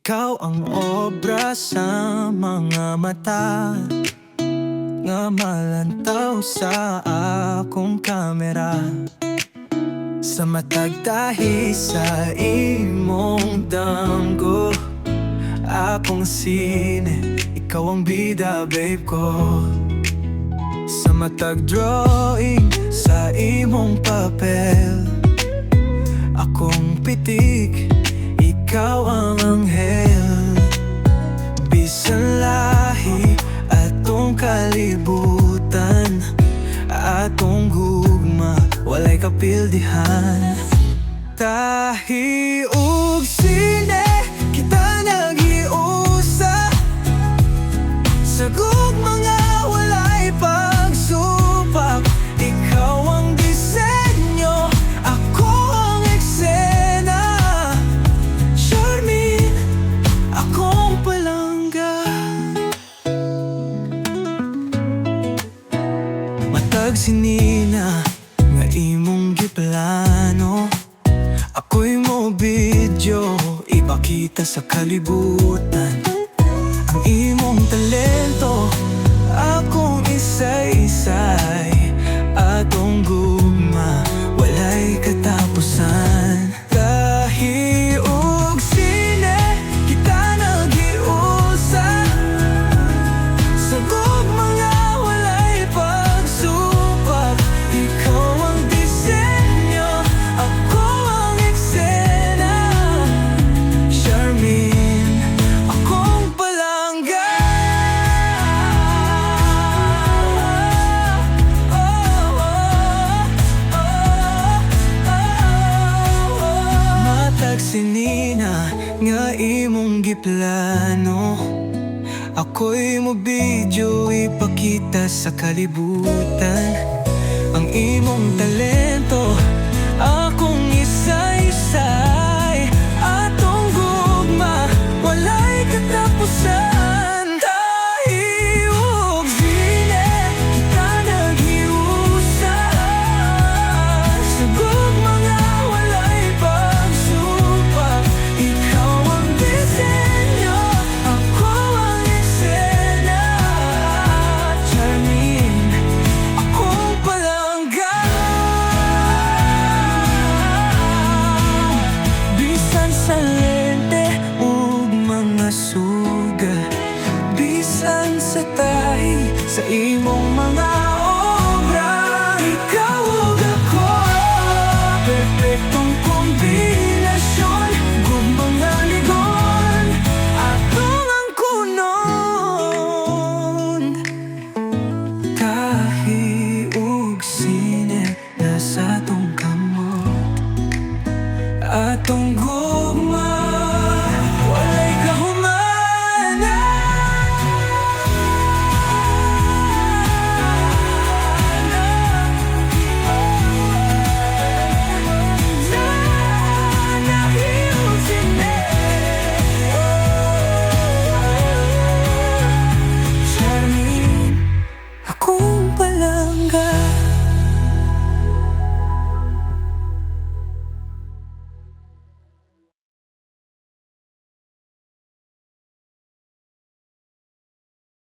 Ikaw ang obra sa mga mata Nga malantaw sa akong kamera. Sa matagtahi sa imong damgo Akong sine, ikaw ang bida babe ko. Sa matag drawing sa imong papel Akong pitik, ikaw ang kapildihan. Tahi ug sine, kita nag-iusa. Sa gugma nga walay pagsupak Ikaw ang disenyo, ako ang eksena. Charmin, akong palangga. Matag sinina ipakita sa kalibutan. Ang imong talento imong giplano. Ako'y mo video ipakita sa kalibutan. Ang imong talento